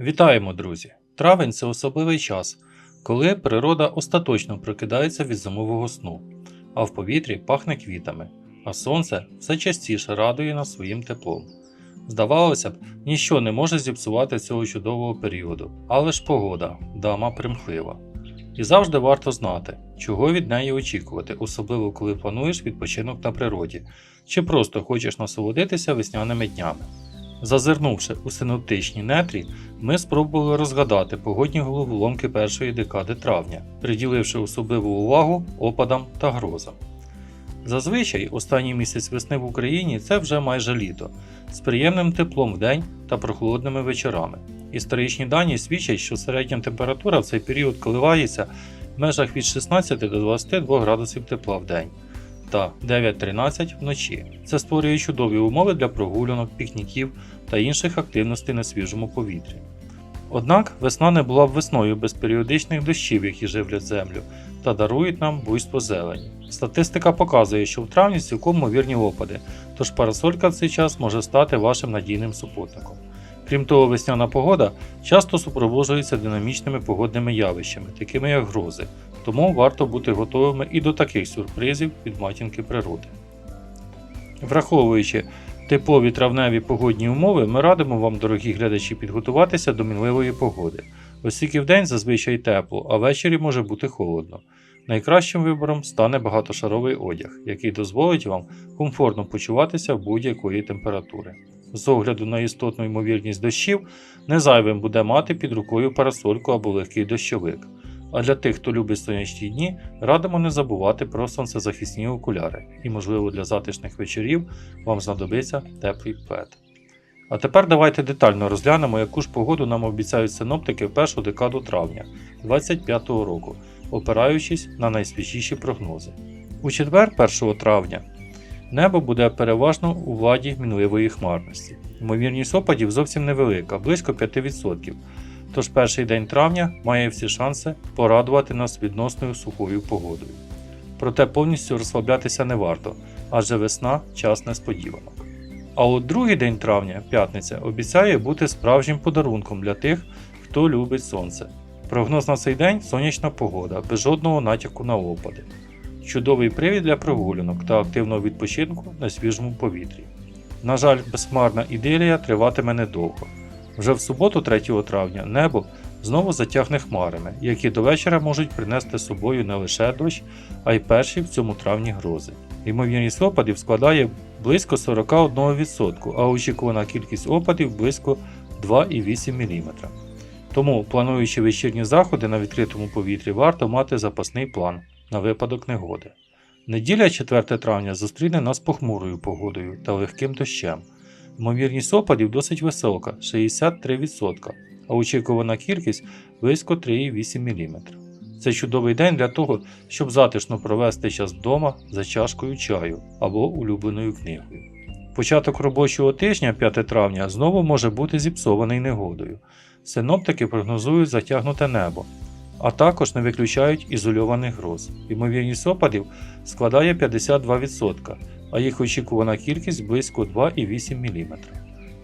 Вітаємо, друзі! Травень це особливий час, коли природа остаточно прокидається від зимового сну, а в повітрі пахне квітами, а сонце все частіше радує нас своїм теплом. Здавалося б, ніщо не може зіпсувати цього чудового періоду, але ж погода, дама примхлива. І завжди варто знати, чого від неї очікувати, особливо коли плануєш відпочинок на природі, чи просто хочеш насолодитися весняними днями. Зазирнувши у синоптичні нетрі, ми спробували розгадати погодні головоломки першої декади травня, приділивши особливу увагу опадам та грозам. Зазвичай останній місяць весни в Україні це вже майже літо, з приємним теплом вдень та прохолодними вечорами. Історичні дані свідчать, що середня температура в цей період коливається в межах від 16 до 22 градусів тепла в день та 9-13 вночі. Це створює чудові умови для прогулянок, пікніків та інших активностей на свіжому повітрі. Однак весна не була б весною без періодичних дощів, які живлять землю, та дарують нам буйство зелені. Статистика показує, що в травні цілком ймовірні опади, тож парасолька в цей час може стати вашим надійним супутником. Крім того, весняна погода часто супроводжується динамічними погодними явищами, такими як грози, тому варто бути готовими і до таких сюрпризів від матінки природи. Враховуючи типові травневі погодні умови, ми радимо вам, дорогі глядачі, підготуватися до мінливої погоди, оскільки вдень зазвичай тепло, а ввечері може бути холодно. Найкращим вибором стане багатошаровий одяг, який дозволить вам комфортно почуватися в будь-якої температури. З огляду на істотну ймовірність дощів, не зайвим буде мати під рукою парасольку або легкий дощовик. А для тих, хто любить сонячні дні, радимо не забувати про сонцезахисні окуляри, і, можливо, для затишних вечорів вам знадобиться теплий плед. А тепер давайте детально розглянемо, яку ж погоду нам обіцяють синоптики в першу декаду травня 2025 року, опираючись на найсвіжіші прогнози. У четвер, 1 травня, небо буде переважно у владі мінливої хмарності. Ймовірність опадів зовсім невелика, близько 5%. Тож перший день травня має всі шанси порадувати нас відносною сухою погодою. Проте повністю розслаблятися не варто, адже весна час несподіванок. А от другий день травня, п'ятниця, обіцяє бути справжнім подарунком для тих, хто любить сонце. Прогноз на цей день сонячна погода, без жодного натяку на опади. Чудовий привід для прогулянок та активного відпочинку на свіжому повітрі. На жаль, безхмарна ідилія триватиме недовго. Вже в суботу, 3 травня, небо знову затягне хмарами, які до вечора можуть принести з собою не лише дощ, а й перші в цьому травні грози. Ймовірність опадів складає близько 41%, а очікувана кількість опадів близько 2,8 мм. Тому, плануючи вечірні заходи на відкритому повітрі, варто мати запасний план на випадок негоди. Неділя 4 травня зустріне нас похмурою погодою та легким дощем. Ймовірність опадів досить висока 63%, а очікувана кількість близько 3,8 мм. Це чудовий день для того, щоб затишно провести час вдома за чашкою чаю або улюбленою книгою. Початок робочого тижня 5 травня знову може бути зіпсований негодою. Синоптики прогнозують затягнуте небо, а також не виключають ізольованих гроз. Ймовірність опадів складає 52%, а їх очікувана кількість близько 2,8 мм.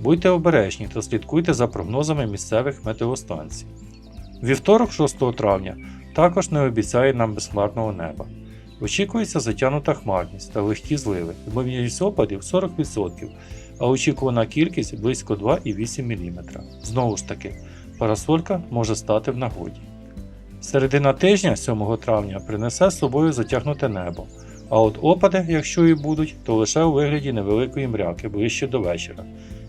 Будьте обережні та слідкуйте за прогнозами місцевих метеостанцій. Вівторок 6 травня також не обіцяє нам безхмарного неба. Очікується затягнута хмарність та легкі зливи, ймовірність опадів 40%, а очікувана кількість близько 2,8 мм. Знову ж таки, парасолька може стати в нагоді. Середина тижня 7 травня принесе з собою затягнуте небо, а от опади, якщо і будуть, то лише у вигляді невеликої мряки ближче до вечора.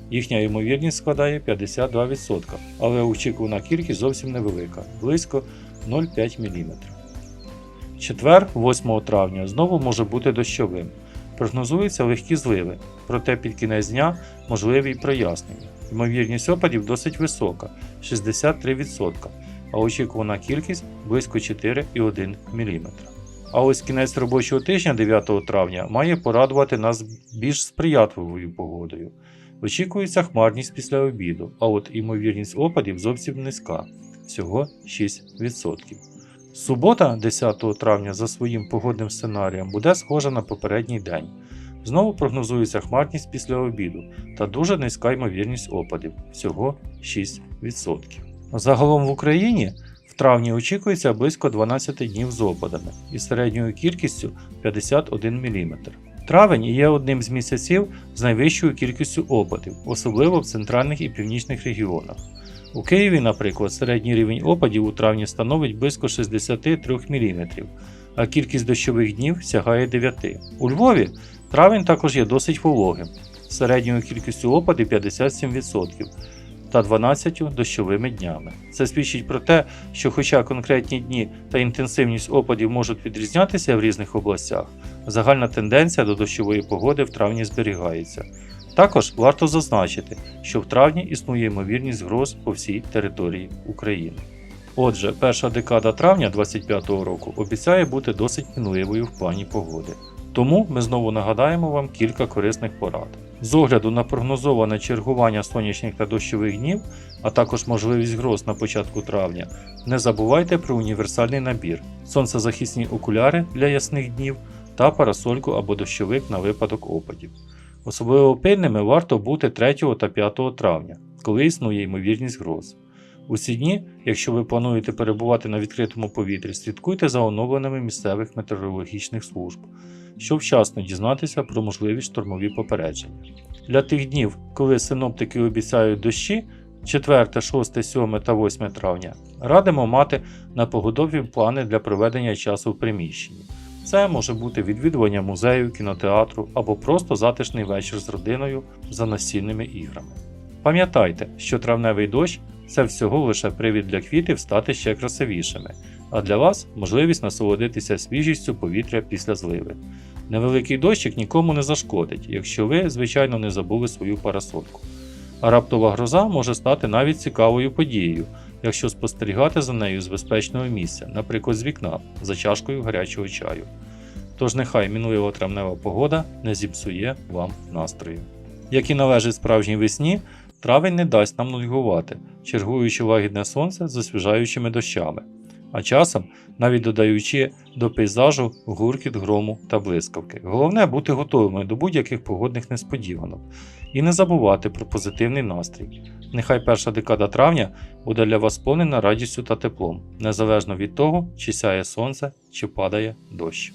Їхня ймовірність складає 52%, але очікувана кількість зовсім невелика близько 0,5 мм. Четвер, 8 травня, знову може бути дощовим. Прогнозуються легкі зливи, проте під кінець дня можливі й прояснення. Ймовірність опадів досить висока 63%, а очікувана кількість близько 4,1 мм. А ось кінець робочого тижня 9 травня має порадувати нас більш сприятливою погодою. Очікується хмарність після обіду, а от ймовірність опадів зовсім низька всього 6%. Субота, 10 травня, за своїм погодним сценарієм буде схожа на попередній день. Знову прогнозується хмарність після обіду та дуже низька ймовірність опадів всього 6%. Загалом в Україні в травні очікується близько 12 днів з опадами із середньою кількістю 51 мм. Травень є одним з місяців з найвищою кількістю опадів, особливо в центральних і північних регіонах. У Києві, наприклад, середній рівень опадів у травні становить близько 63 мм, а кількість дощових днів сягає 9. У Львові травень також є досить вологим, з середньою кількістю опадів 57% та 12 дощовими днями. Це свідчить про те, що хоча конкретні дні та інтенсивність опадів можуть відрізнятися в різних областях, загальна тенденція до дощової погоди в травні зберігається. Також варто зазначити, що в травні існує ймовірність гроз по всій території України. Отже, перша декада травня 2025 року обіцяє бути досить мінливою в плані погоди. Тому ми знову нагадаємо вам кілька корисних порад. З огляду на прогнозоване чергування сонячних та дощових днів, а також можливість гроз на початку травня, не забувайте про універсальний набір: сонцезахисні окуляри для ясних днів та парасольку або дощовик на випадок опадів. Особливо пильними варто бути 3 та 5 травня, коли існує ймовірність гроз. У ці дні, якщо ви плануєте перебувати на відкритому повітрі, слідкуйте за оновленнями місцевих метеорологічних служб, щоб вчасно дізнатися про можливі штормові попередження. Для тих днів, коли синоптики обіцяють дощі 4, 6, 7 та 8 травня, радимо мати на погодові плани для проведення часу в приміщенні. Це може бути відвідування музею, кінотеатру або просто затишний вечір з родиною за настільними іграми. Пам'ятайте, що травневий дощ це всього лише привід для квітів стати ще красивішими, а для вас можливість насолодитися свіжістю повітря після зливи. Невеликий дощик нікому не зашкодить, якщо ви, звичайно, не забули свою парасольку. А раптова гроза може стати навіть цікавою подією, якщо спостерігати за нею з безпечного місця, наприклад, з вікна за чашкою гарячого чаю. Тож нехай мінлива травнева погода не зіпсує вам настрою. Як і належить справжній весні, травень не дасть нам нудьгувати, чергуючи лагідне сонце з освіжаючими дощами, а часом навіть додаючи до пейзажу гуркіт грому та блискавки. Головне бути готовими до будь-яких погодних несподіванок і не забувати про позитивний настрій. Нехай перша декада травня буде для вас сповнена радістю та теплом, незалежно від того, чи сяє сонце, чи падає дощ.